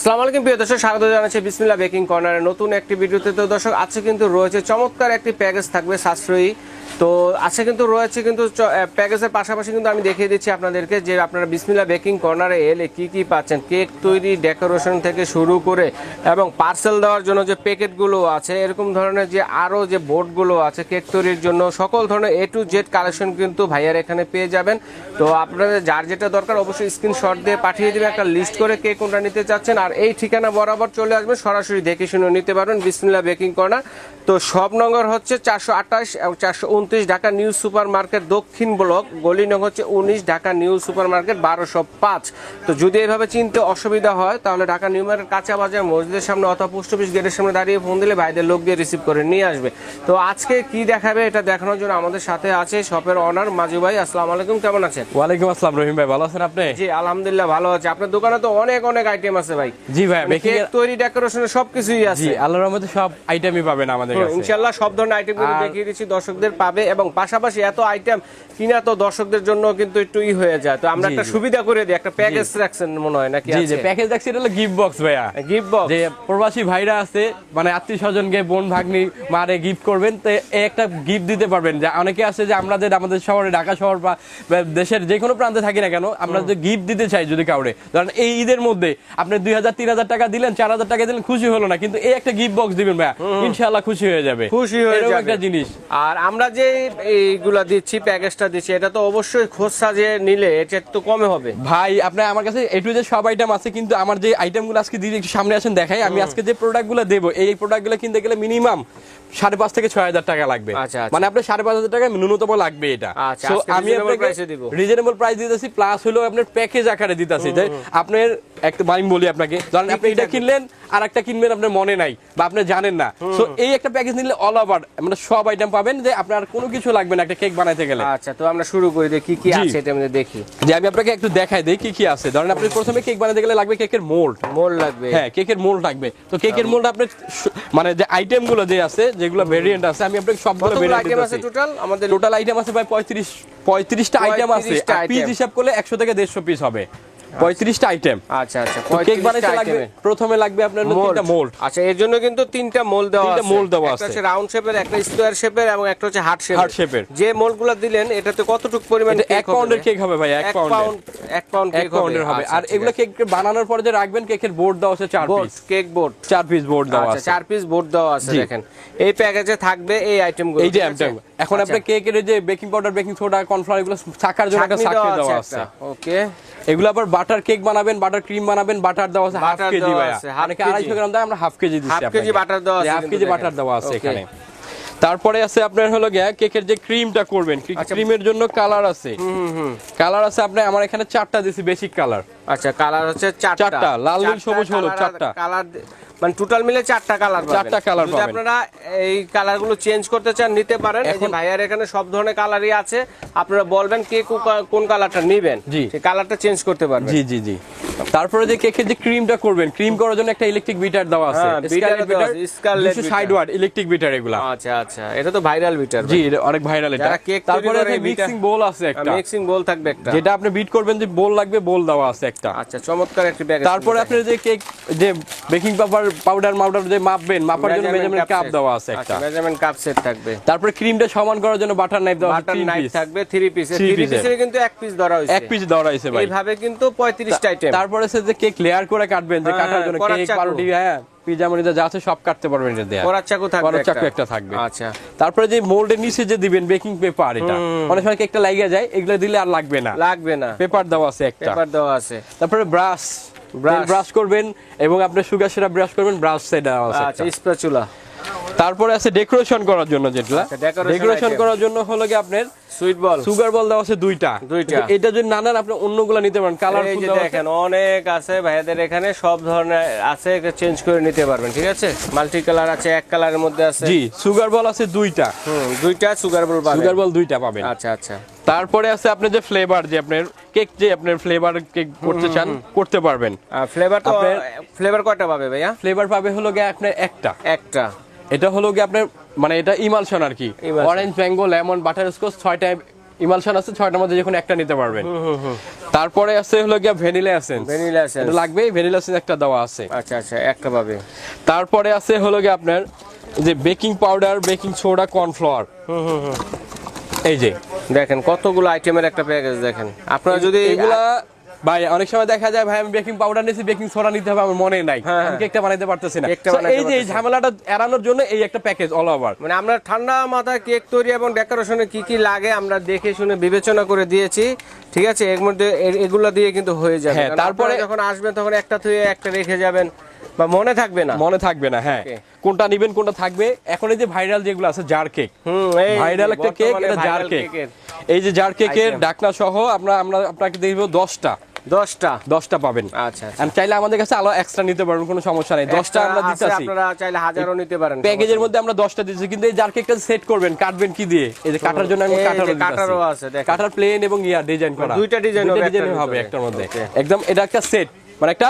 আসসালামু আলাইকুম, প্রিয় দর্শক, স্বাগত জানাচ্ছি বিসমিল্লাহ বেকিং কর্নারের নতুন একটি ভিডিওতে। তো দর্শক, আজকে কিন্তু রয়েছে চমৎকার একটি প্যাকেজ থাকবে সাশ্রয়ী তো আজকে কিন্তু রয়েছে কিন্তু প্যাকেজের পাশাপাশি কিন্তু আমি দেখিয়ে দিচ্ছি আপনাদেরকে যে আপনারা বিসমিল্লাহ বেকিং কর্নারে এলে কি কি পাচ্ছেন, কেক তৈরি, ডেকোরেশন থেকে শুরু করে এবং পার্সেল দেওয়ার জন্য যে প্যাকেটগুলো আছে, এরকম ধরনের যে আরও যে বোর্ডগুলো আছে কেক তৈরির জন্য, সকল ধরনের এ টু জেড কালেকশন কিন্তু ভাইয়ার এখানে পেয়ে যাবেন। তো আপনাদের যার যেটা দরকার অবশ্যই স্ক্রিনশট দিয়ে পাঠিয়ে দেবেন, একটা লিস্ট করে কেক কোনটা নিতে চাচ্ছেন। আর এই ঠিকানা বরাবর চলে আসবেন, সরাসরি দেখে শুনে নিতে পারবেন বিসমিল্লা বেকিং কর্নার। তো সব নম্বর হচ্ছে চারশো আঠাশ এবং চারশো উনত্রিশ ঢাকা নিউ সুপার মার্কেট দক্ষিণ ব্লক গলি নং হচ্ছে উনিশ ঢাকা নিউ সুপার মার্কেট বারোশো পাঁচ। তো যদি এইভাবে চিনতে অসুবিধা হয় তাহলে ঢাকা নিউ মার্কেট কাঁচা বাজার মসজিদের সামনে অথবা পোস্ট অফিস গেটের সামনে দাঁড়িয়ে ফোন দিলে ভাইদের লোক দিয়ে রিসিভ করে নিয়ে আসবে। তো আজকে কি দেখাবে এটা দেখানোর জন্য আমাদের সাথে আছে শপের অনার মাজু ভাই। আসসালামু আলাইকুম কেমন আছেন? ওয়ালাইকুম আসসালাম রহিম ভাই ভালো আছেন আপনি? জি আলহামদুলিল্লাহ ভালো আছে। আপনার দোকানে তো অনেক অনেক আইটেম আছে ভাই। জি ভাই মানে কেক তৈরি ডেকোরেশন সবকিছুই জি আছে। আল্লাহর রহমতে সব আইটেমই পাবেন আমাদের কাছে। ইনশাল্লাহ সব ধরনের আইটেম দেখিয়ে দিচ্ছি। দর্শকদের পাবে এবং পাশাপাশি এত আইটেম কিনা তো দর্শকদের জন্য কিন্তু একটু ই হয়ে যায়। তো আমরা একটা সুবিধা করে দিই একটা প্যাকেজ রাখছেন মনে হয় নাকি জি জি প্যাকেজ দেখছি এটা হলো গিফট বক্স ভাইয়া। গিফট বক্স যে প্রবাসী ভাইরা আছে মানে আত্মীয় স্বজনকে বোন ভাগ্নি মারে গিফট করবেন তো একটা গিফট দিতে পারবেন। যে অনেকে আছে যে আমাদের আমাদের শহরে ঢাকা শহর বা দেশের যে কোনো প্রান্তে থাকি না কেন আমরা যদি গিফট দিতে চাই যদি কাউরে। ধরেন এই ঈদের মধ্যে আপনি দুই হাজার তিন হাজার টাকা দিলেন চার হাজার টাকা দিলেন খুশি হলো না। কিন্তু এই একটা গিফট বক্স দিবেন ভাইয়া ইনশাআল্লাহ খুশি হয়ে যাবে। খুশি হয়ে যাবে। একটা জিনিস। আর আমরা যে এইগুলা দিচ্ছি প্যাকেজটা দিচ্ছি এটা তো অবশ্যই খোঁজ সাজিয়ে নিলে এটা তো কমে হবে। ভাই আপনার আমার কাছে এ টু যে সব আইটেম আছে কিন্তু আমার যে আইটেমগুলো আজকে দিয়ে একটু সামনে আসেন দেখাই আমি আজকে যে প্রোডাক্টগুলো দেবো এই প্রোডাক্টগুলো কিনতে গেলে মিনিমাম সাড়ে পাঁচ থেকে ছয় হাজার টাকা লাগবে। আচ্ছা, আচ্ছা। মানে আপনার সাড়ে পাঁচ হাজার টাকা ন্যূনতম লাগবে এটা। আচ্ছা, আমি আপনাকে। রিজনেবল প্রাইস দিতেছি প্লাস হলো আপনার প্যাকেজ আকারে দিতেছি। যে আপনার একটা আমি বলি আপনাকে ধরেন আপনি এটা কিনলেন আর একটা কিনবেন আপনার মনে নাই বা আপনি জানেন না। তো এই একটা প্যাকেজ নিলে অল ওভার মানে সব আইটেম পাবেন যে আপনার কোনো কিছু লাগবে না একটা কেক বানাইতে গেলে। আচ্ছা তো আমরা শুরু করি দেখি কি। আছে এটা মধ্যে দেখি। যে আমি আপনাকে একটু দেখাই দিই কি কি আছে। ধরেন আপনি প্রথমে কেক বানাতে গেলে লাগবে কেকের মোল্ড মোল্ড লাগবে। হ্যাঁ কেকের মোল্ড লাগবে। তো কেকের মোল্ড আপনার স- মানে যে আইটেমগুলো যে আছে যেগুলো ভেরিয়েন্ট আছে আমি আপনাকে সবগুলো ভেরিয়েন্ট আইটেম আছে টোটাল আমাদের টোটাল আইটেম আছে ভাই পঁয়ত্রিশ পঁয়ত্রিশটা আইটেম আছে। পিস হিসাব করলে একশো থেকে দেড়শো পিস হবে। পঁয়ত্রিশটা আইটেম আচ্ছা আচ্ছা কেক 35টা বানাইতে লাগবে প্রথমে লাগবে আপনার তিনটা মোল্ড আচ্ছা এর জন্য কিন্তু তিনটা মোল দেওয়া আছে। mold দেওয়া আছে। হচ্ছে রাউন্ড শেপের একটা স্কোয়ার শেপের এবং একটা হচ্ছে হার্ট শেপের shape এর। যে মোলগুলো দিলেন এটাতে কতটুকু পরিমাণ এক পাউন্ডের কেক হবে ভাই এক পাউন্ড এক পাউন্ড কেক পাউন্ডের হবে। আচ্ছা, আর এগুলো কেক বানানোর পরে যে রাখবেন কেকের বোর্ড দেওয়া আছে চার পিস কেক বোর্ড চার পিস বোর্ড দেওয়া আচ্ছা আছে। চার পিস বোর্ড দেওয়া আছে। দেখেন। এই প্যাকেজে থাকবে এই আইটেমগুলো এই যে আইটেম এখন আচ্ছা, আপনার কেকের যে baking powder baking soda cornflour এগুলো ছাকার জন্য একটা ছাঁকনি দেওয়া আছে ওকে এগুলো আবার বাটার কেক বানাবেন বাটার ক্রিম বানাবেন বাটার দেওয়া আছে হাফ কেজি ভাইয়া। অনেকে কেজি। আড়াইশো গ্রাম দেয়? আমরা হাফ কেজি দিচ্ছি Half কেজি butter দেওয়া আছে হাফ কেজি বাটার দেওয়া আছে এখানে। তারপরে আছে আপনার হলো গিয়া কেকের যে ক্রিমটা করবেন। আচ্ছা। ক্রিমের জন্য কালার আছে। কালার আছে আপনার আমার এখানে চারটা দিছি বেসিক কালার আচ্ছা কালার হচ্ছে চারটা। চারটা, লাল, নীল, সবুজ, হলুদ, চারটা। কালার মানে টোটাল মিলে চারটা কালার চারটা colour যদি আপনারা এই কালারগুলো চেঞ্জ করতে চান নিতে পারেন। এখন- ভাইয়ার এখানে সব ধরনের কালারই আছে। আপনারা বলবেন কে কোন কালারটা নেবেন। সেই কালারটা চেঞ্জ করতে পারবেন। জি জি জি। তারপরে যে কেকের যে ক্রিমটা করবেন। ক্রিম করার জন্য একটা ইলেকট্রিক বিটার দেওয়া আছে। হ্যাঁ, দেওয়া আছে, Scarlett side ward electric beater এগুলা। আচ্ছা আচ্ছা। এটা তো ভাইরাল বিটার জি অনেক ভাইরাল এটা। যারা তারপরে মিক্সিং বোল আছে একটা। মিক্সিং বোল থাকবে একটা। যেটা আপনি বিট করবেন যে বোল লাগবে বোল দেওয়া আছে একটা। আচ্ছা চমৎকার একটি ব্যাগ তারপরে আপনার যে কেক যে বেকিং পেপার পাউডার মাউডার যে মাপবেন। মাপার জন্য মেজারমেন্ট কাপ দেওয়া আছে একটা। মেজারমেন্ট কাপ সেট থাকবে। তারপরে ক্রিমটা সমান করার জন্য বাটার নাইফ দেওয়া আছে বাটার নাইফ থাকবে থ্রি পিস Three থ্রি পিসের কিন্তু এক পিস ধরা হয়েছে। এক পিস দেওয়া রয়েছে ভাই। এইভাবে কিন্তু পঁয়ত্রিশটা আইটেম তারপরে সে যে কেক লেয়ার করে কাটবেন যে হ্যাঁ, কাটার জন্য কেক। পাউরুটি হ্যাঁ পিজা মরিজা যা আছে সব কাটতে পারবেন এটা দেয়া করার চাকু থাকবে করার চাকু একটা। থাকবে। আচ্ছা। তারপরে যে মোল্ডের নিচে যে দিবেন বেকিং পেপার এটা অনেক সময় কেকটা লাগিয়ে যায় এগুলো দিলে আর লাগবে না। লাগবে না। পেপার দেওয়া আছে একটা। পেপার দেওয়া আছে। তারপরে ব্রাশ। ব্রাশ করবেন এবং আপনি সুগার সেটা ব্রাশ করবেন ব্রাশ সেট আছে আচ্ছা স্প্যাচুলা তারপরে আছে ডেকোরেশন করার জন্য যেটা আচ্ছা, ডেকোরেশন করার জন্য হলো কি আপনার সুইট বল সুগার বল দেওয়া আছে দুইটা। দুইটা। এটা যদি না নেন আপনি অন্যগুলো নিতে পারেন। কালার এই যে দেখেন অনেক আছে ভাইয়াদের এখানে সব ধরনের আছে চেঞ্জ করে নিতে পারবেন ঠিক আছে? মাল্টি কালার আছে এক কালারের মধ্যে আছে। জি সুগার বল আছে দুইটা। হুম দুইটা সুগার বল পাবেন। সুগার বল দুইটা পাবেন। আচ্ছা আচ্ছা। তারপরে আছে আপনার যে ফ্লেভার যে আপনার কেক যে আপনার ফ্লেভার কেক করতে চান করতে পারবেন। ফ্লেভার তো ফ্লেভার কয়টা পাবে ভাইয়া? ফ্লেভার পাবে হলো গিয়ে আপনার একটা। একটা। এটা হলো গিয়ে আপনার মানে এটা ইমালশন আর কি। Orange mango lemon butterscotch ছয়টা ইমালশন আছে ছয়টার মধ্যে যে কোনো একটা নিতে পারবেন। তারপরে আছে হলো গিয়া ভ্যানিলা এসেন্স ভ্যানিলা এসেন্স এটা লাগবে ভ্যানিলা এসেন্স একটা দেওয়া আছে। আচ্ছা আচ্ছা একটা পাবে। তারপরে আছে হলো গিয়ে আপনার যে baking powder baking soda cornflour এই যে দেখেন কতগুলো আইটেমের একটা প্যাকেজ দেখেন। আপনারা যদি এগুলা ভাই অনেক সময় দেখা যায় ভাই আমি বেকিং পাউডার নিয়েছি বেকিং সোডা নিতে হবে আমার মনে নাই। হ্যাঁ, আমি কেকটা বানাইতে পারতেছি না। এই যে এই ঝামেলাটা এড়ানোর জন্য এই একটা প্যাকেজ অল ওভার মানে আমরা ঠান্ডা মাথায় কেক তৈরি এবং ডেকোরেশনে কি কি লাগে আমরা দেখে শুনে বিবেচনা করে দিয়েছি ঠিক আছে? এর মধ্যে এগুলা দিয়ে কিন্তু হয়ে যাবে। হ্যাঁ, তারপরে- যখন আসবেন তখন একটা থুয়ে একটা রেখে যাবেন। বা মনে থাকবে না? মনে থাকবে না হ্যাঁ। কোনটা নিবেন কোনটা থাকবে? এখন এই যে ভাইরাল যেগুলো আছে জার কেক ভাইরাল একটা কেক এটা জার কেক এই যে জার কেকের. ডাকনা সহ আমরা আমরা আপনাকে দেখব দশটা। দশটা? দশটা পাবেন। আচ্ছা আচ্ছা। চাইলে আমাদের কাছে আলো এক্সট্রা নিতে পারবেন কোনো সমস্যা নেই। দশটা আমরা দিতেছি আপনারা চাইলে হাজারও নিতে পারেন প্যাকেজের মধ্যে আমরা দশটা দিচ্ছি কিন্তু এই জার কেকটা সেট করবেন কাটবেন কি দিয়ে? এই যে কাটার জন্য আমি কাটারও কাটারও আছে, দেখেন। কাটার প্লেন এবং ইয়া ডিজাইন করা। দুইটা ডিজাইন হবে একটার মধ্যে। একদম এটা একটা সেট মানে একটা.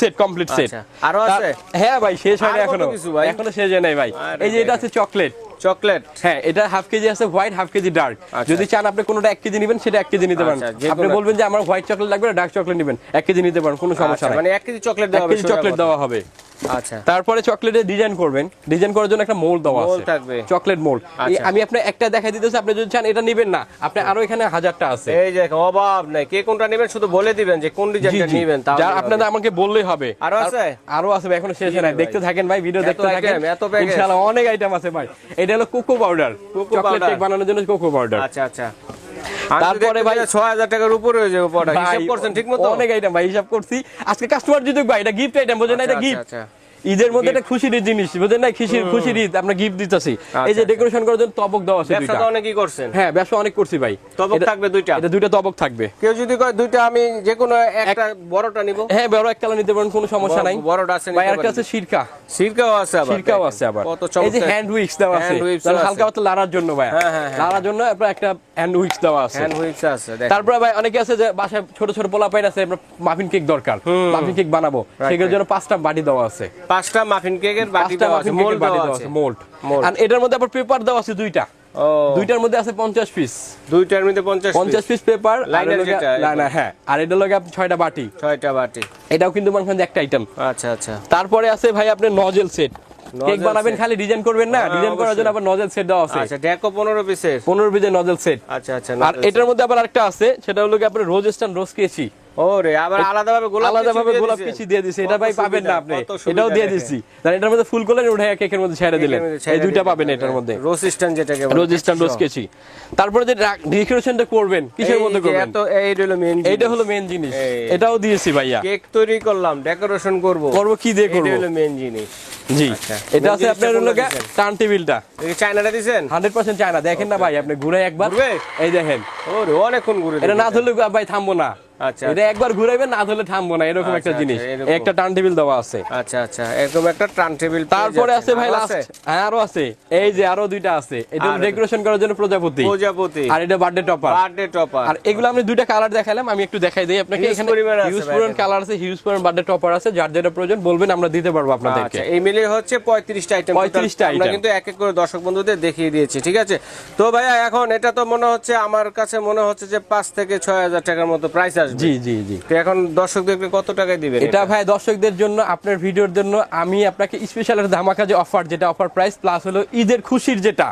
Set complete set. আরও আছে? হ্যাঁ ভাই শেষ হয়নি না এখনও এখনও শেষ হয় নাই ভাই এই যে এটা আছে চকলেট চকলেট? হ্যাঁ এটা হাফ কেজি আছে white half K G dark আচ্ছা। যদি চান আপনি কোনোটা এক কেজি নেবেন সেটা এক কেজি নিতে পারেন। আচ্ছা, আপনি বলবেন যে আমার হোয়াইট চকলেট লাগবে না ডার্ক চকলেট নেবেন এক কেজি নিতে পারেন কোনো সমস্যা আচ্ছা, নাই। মানে এক কেজি চকলেট দেওয়া হবে কেজি চকলেট দেওয়া হবে। আচ্ছা। তারপরে চকলেটের ডিজাইন করবেন। ডিজাইন করার জন্য একটা মোল্ড দেওয়া আছে। থাকবে। Chocolate mould. আমি আপনার একটা দেখাই দিতেছি আপনি যদি চান এটা নেবেন না। আপনি আরও এখানে হাজারটা আছে। এই যে অভাব নাই। কে কোনটা নেবেন শুধু বলে দিবেন যে কোন ডিজাইনটা। নেবেন যা আপনাদের আমাকে বললেই হবে। আরও আছে? আরও আছে এখনও শেষ হয় নাই। দেখতে থাকেন ভাই ভিডিও দেখতে থাকেন? ইনশাআল্লাহ অনেক আইটেম আছে ভাই। এটা হলো কোকো পাউডার। চকলেট কেক বানানোর জন্য কোকো পাউডার। আচ্ছা আচ্ছা। তারপরে ভাই- ছয় হাজার টাকার উপরে হয়ে যাবে পড়া হিসাব করছেন ঠিক মতো? অনেক আইটেম ভাই হিসাব করছি। আজকে কাস্টমার যদি ভাই এটা গিফট আইটেম বোঝেন না এটা আচ্ছা, গিফট আচ্ছা, ঈদের মধ্যে একটা খুশির জিনিস বুঝেন না? খুশির খুশির ঈদ আমরা গিফট দিতেছি। এই যে আচ্ছা। ডেকোরেশন করার জন্য তবক দেওয়া আছে ব্যবসা দুইটা। তো অনেকই করছেন। হ্যাঁ ব্যবসা অনেক করছি ভাই। তবক থাকবে দুইটা। এটা দুইটা তবক থাকবে। কেউ যদি কয় দুইটা আমি যে কোনো একটা বড়টা নিব। হ্যাঁ বড় এক কালার নিতে পারেন কোনো সমস্যা নাই। বড়টা আছে ভাই আর। কাছে সিরকা। সিরকাও আছে আবার। দেখেন। আছে আবার। কত এই যে হ্যান্ড উইক্স দেওয়া আছে। তাহলে হালকা পাতলা লারার জন্য ভাই। হ্যাঁ, হ্যাঁ, হ্যাঁ। লাড়ার জন্য আপনার একটা হ্যান্ড উইক্স দেওয়া আছে। হ্যান্ড হুইক্স আছে। তারপরে ভাই অনেকে আছে যে বাসায় ছোট ছোট পোলা পাইন আছে আমরা মাফিন কেক দরকার। মাফিন কেক বানাবো। সেগুলোর. জন্য পাঁচটা বাটি দেওয়া আছে। পাঁচটা মাফিন কেকের বাটি দেওয়া আছে মোল্ড দেওয়া আছে। মোল্ড আর এটার মধ্যে আবার পেপার দেওয়া আছে দুইটা। ও। দুইটার মধ্যে আছে পঞ্চাশ পিস দুইটার মধ্যে পঞ্চাশ পঞ্চাশ পিস পেপার Liner যেটা, না না হ্যাঁ। আর এটা লগে আপনি ছয়টা বাটি। ছয়টা বাটি। এটাও কিন্তু মনে করেন যে একটা আইটেম আচ্ছা আচ্ছা। তারপরে আছে ভাই আপনার নজেল সেট কেক বানাবেন খালি ডিজাইন করবেন না। হ্যাঁ, ডিজাইন করার জন্য আবার নজেল সেট দেওয়া আছে। আচ্ছা ডেকো পনেরো পিসের পনেরো পিসের নজেল সেট আচ্ছা আচ্ছা আর এটার মধ্যে আবার আরেকটা আছে সেটা হলো কি আপনার রোজ স্টান রোজ কেচি ও রে আবার আলাদাভাবে গোলাপ আলাদাভাবে গোলাপ দিছেন? দিয়ে দিছে এটা ভাই পাবেন না আপনি। এটাও দিয়ে দিছি। তাহলে এটার মধ্যে ফুল কলার উঠে কেকের মধ্যে ছেড়ে দিলেন। এই দুইটা পাবেন এটার মধ্যে। রোজ যেটাকে বলে, রোজ রোজ কেচি তারপরে যে ডেকোরেশনটা করবেন কিসের মধ্যে করবেন? এত এই হলো এইটা হলো জিনিস। এটাও দিয়েছি ভাইয়া। কেক তৈরি করলাম ডেকোরেশন করব। করব কি দিয়ে এটা হলো মেন জিনিস। জি। আচ্ছা। এটা আছে আপনার হলো? টার্ন টেবিলটা চায়নাটা চায়না। দেখেন না ভাই আপনি ঘুরে একবার? এই দেখেন। ওরে অনেকক্ষণ ঘুরে এটা না ধরলে ভাই থামবো না। আচ্ছা এটা একবার ঘুরাইবেন না ধরলে থামবো না এরকম একটা আচ্ছা, জিনিস। আচ্ছা, একটা টার্ন টেবিল দেওয়া আছে। আচ্ছা আচ্ছা এরকম একটা টার্ন টেবিল তারপরে আছে ভাই লাস্ট হ্যাঁ আরও আছে। এই যে আরও দুইটা আছে। এটা ডেকোরেশন করার জন্য প্রজাপতি। প্রজাপতি। আর এটা বার্থডে টপার বার্থডে টপার আর এগুলো আমি দুইটা কালার দেখালাম আমি একটু দেখাই দিই আপনাকে। এখানে হিউজ পরিমাণ কালার আছে হিউজ পরিমাণ বার্থডে টপার আছে। যার যেটা প্রয়োজন বলবেন আমরা দিতে পারব আপনাদেরকে। আচ্ছা এই হচ্ছে পঁয়ত্রিশটা আইটেম 35টা আমরা item। কিন্তু এক এক করে দর্শক বন্ধুদের দেখিয়ে দিয়েছি ঠিক আছে? তো ভাইয়া এখন এটা তো মনে হচ্ছে আমার কাছে মনে হচ্ছে যে পাঁচ থেকে ছয় হাজার টাকার মতো প্রাইস আসবে। জি জি জি। তো এখন দর্শকদেরকে কত টাকায় দিবেন এটা ভাই দর্শকদের জন্য আপনার ভিডিওর জন্য আমি আপনাকে স্পেশাল একটা ধামাকা যে অফার যেটা অফার প্রাইস প্লাস হলো ঈদের খুশির যেটা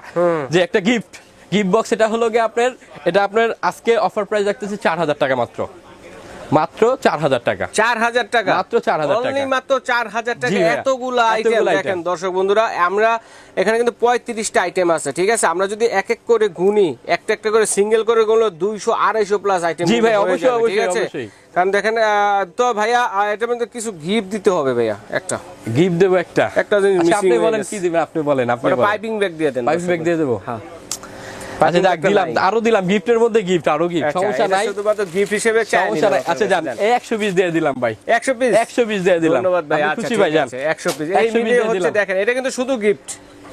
যে একটা গিফট গিফট বক্স এটা হলো গিয়ে আপনার এটা আপনার আজকে অফার প্রাইস রাখতেছে চার হাজার টাকা মাত্র। মাত্র চার হাজার টাকা। চার হাজার টাকা। মাত্র 4,000 টাকা। মাত্র চার হাজার টাকা এতগুলো আইটেম দেখেন দর্শক বন্ধুরা আমরা এখানে কিন্তু পঁয়ত্রিশটা আইটেম আছে ঠিক আছে? আমরা যদি এক এক করে গুনি একটা একটা করে সিঙ্গেল করে গুনলো দুইশো আড়াইশো প্লাস আইটেম জি ভাই, অবশ্যই, অবশ্যই, অবশ্যই। কারণ দেখেন তো ভাইয়া এটা মধ্যে কিছু গিফট দিতে হবে ভাইয়া একটা। গিফট দেবো একটা। একটা জিনিস আচ্ছা, আপনি বলেন। কি দিবেন? আপনি বলেন আপনি পাইপিং ব্যাগ দিয়ে দেন পাইপ ব্যাগ দিয়ে দেবো? হ্যাঁ। আচ্ছা যাক দিলাম আরও দিলাম গিফটের মধ্যে গিফট আরও গিফট আচ্ছা, সমস্যা নাই। শুধুমাত্র গিফট হিসেবে সমস্যা নাই। আচ্ছা যান এই একশো পিস দিয়ে দিলাম ভাই। একশো পিস একশো পিস দিয়ে দিলাম। ধন্যবাদ ভাই আচ্ছা ভাই যান। আছে, একশো পিস 100 এই মিলিয়ে হচ্ছে দেখেন এটা কিন্তু শুধু গিফট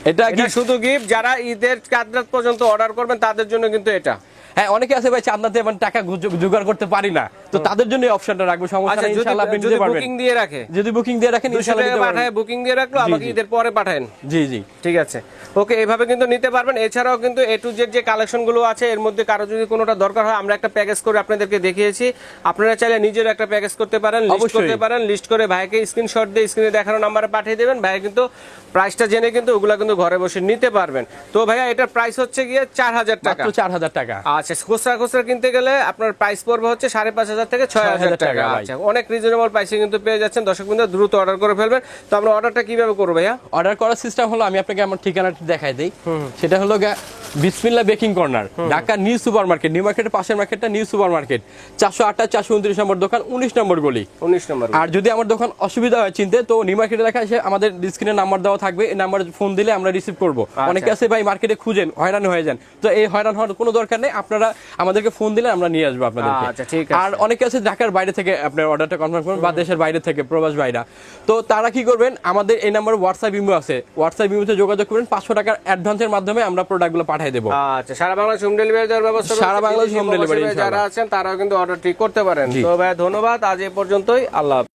এটা কি শুধু গিফট যারা ঈদের চাঁদ রাত পর্যন্ত অর্ডার করবেন তাদের জন্য কিন্তু এটা। হ্যাঁ অনেকে আছে ভাই চান্দাতে টাকা জোগাড় করতে পারি না। তো তো তাদের জন্য অপশনটা রাখব। সমস্যা আচ্ছা নেই ইনশাআল্লাহ আপনি নিতে পারবেন। বুকিং দিয়ে রাখে। যদি বুকিং দিয়ে রাখেন ইনশাআল্লাহ নিতে পারবেন পাঠায় বুকিং দিয়ে রাখল আমাকে ঈদের পরে পাঠান জি জি। ঠিক আছে। ওকে এইভাবে কিন্তু নিতে পারবেন। এছাড়াও কিন্তু এ টু জেড যে কালেকশনগুলো আছে এর মধ্যে কারও যদি কোনোটা দরকার হয় আমরা একটা প্যাকেজ করে আপনাদেরকে দেখিয়েছি। আপনারা চাইলে নিজের একটা প্যাকেজ করতে পারেন লিস্ট করতে পারেন লিস্ট করে ভাইকে স্ক্রিনশট দিয়ে স্ক্রিনে দেখানো নাম্বারে পাঠিয়ে দেবেন। ভাই কিন্তু প্রাইসটা জেনে কিন্তু ওগুলা কিন্তু ঘরে বসে নিতে পারবেন। তো ভাইয়া এটার প্রাইস হচ্ছে গিয়ে চার হাজার টাকা। চার হাজার টাকা। আচ্ছা খুচরা খুচরা কিনতে গেলে আপনার প্রাইস পড়বে হচ্ছে সাড়ে পাঁচ হাজার থেকে ছয় হাজার টাকা আচ্ছা। অনেক রিজনেবল প্রাইসে কিন্তু পেয়ে যাচ্ছেন। দর্শক বিন্দু দ্রুত অর্ডার করে ফেলবেন। তো আমরা অর্ডারটা কীভাবে করব ভাইয়া? অর্ডার করার সিস্টেম হলো আমি আপনাকে আমার ঠিকানাটা দেখাই দিই। সেটা হলো Bismillah baking corner Dhaka New Super Market New মার্কেটের পাশের মার্কেটটা নিউ সুপার মার্কেট চারশো আটটা চারশো উনত্রিশ নম্বর দোকান উনিশ নম্বর গলি। উনিশ নম্বর আর যদি আমার দোকান অসুবিধা হয় চিনতে তো নিউ মার্কেটে লেখা এসে আমাদের স্ক্রিনে নাম্বার দেওয়া থাকবে এই নাম্বার ফোন দিলে আমরা রিসিভ করব। অনেকে আছে ভাই মার্কেটে খুঁজেন হয়রান হয়ে যান। তো এই হয়রান হওয়ার কোনো দরকার নেই আপনারা আমাদেরকে ফোন দিলে আমরা নিয়ে আসব আপনাদেরকে। আচ্ছা, ঠিক আছে। আর অনেকে আছে ঢাকার বাইরে থেকে আপনার অর্ডারটা কনফার্ম করবেন বা দেশের বাইরে থেকে প্রবাস বাইরা তো তারা কি করবেন? আমাদের এই নাম্বার হোয়াটসঅ্যাপ ইমো আছে। হোয়াটসঅ্যাপ ইমোতে যোগাযোগ করবেন। পাঁচশো টাকার অ্যাডভান্সের মাধ্যমে আমরা প্রোডাক্টগুলো পাঠিয়ে দেবো। আচ্ছা সারা বাংলাদেশ হোম ডেলিভারি দেওয়ার ব্যবস্থা সারা। বাংলাদেশ হোম ভাই যারা আছেন তারাও কিন্তু অর্ডারটি করতে পারেন। তো ভাই ধন্যবাদ। আজ এ পর্যন্তই। আল্লাহ।